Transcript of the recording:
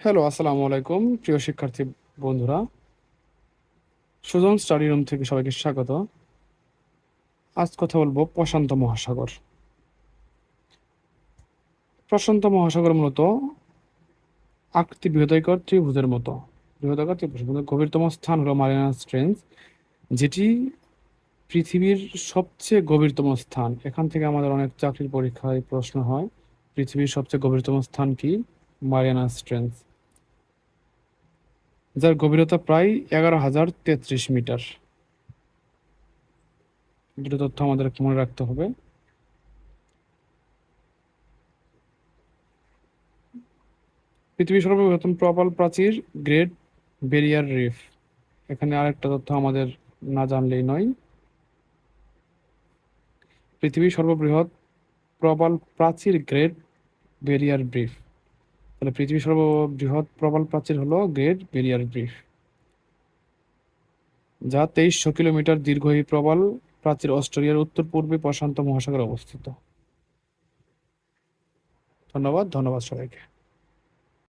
Hello আসসালামু আলাইকুম, প্রিয় শিক্ষার্থী বন্ধুরা। সুজন স্টাডি রুম থেকে সবাইকে স্বাগত। আজ কথা বলব প্রশান্ত মহাসাগর। প্রশান্ত মহাসাগর মূলত আকৃতি বৃহদায়কর ত্রিভুজের মতো। বৃহদায়কর ত্রিভুজ গভীরতম স্থান হলো মারিয়ানা স্ট্রেঞ্জ যেটি পৃথিবীর সবচেয়ে গভীরতম স্থান। এখান থেকে আমাদের অনেক চাকরির পরীক্ষায় প্রশ্ন হয়, পৃথিবীর সবচেয়ে গভীরতম স্থান কি? মারিয়ানা স্ট্রেঞ্জ যার গভীরতা প্রায় এগারো হাজার তেত্রিশ মিটার। দুটো তথ্য আমাদের মনে রাখতে হবে। পৃথিবীর সর্ববৃহত্তম প্রবাল প্রাচীর গ্রেট বেরিয়ার রিফ। এখানে আরেকটা তথ্য আমাদের না জানলেই নয়। পৃথিবীর সর্ববৃহৎ প্রবাল প্রাচীর গ্রেট বেরিয়ার ব্রিফ তাহলে পৃথিবীর সর্ববৃহৎ প্রবাল প্রাচীর হলো গ্রেট বেরিয়ার ব্রিফ যা তেইশশো কিলোমিটার দীর্ঘ এই প্রবাল প্রাচীর অস্ট্রেলিয়ার উত্তর পূর্বে প্রশান্ত মহাসাগরে অবস্থিত। ধন্যবাদ ধন্যবাদ সবাইকে।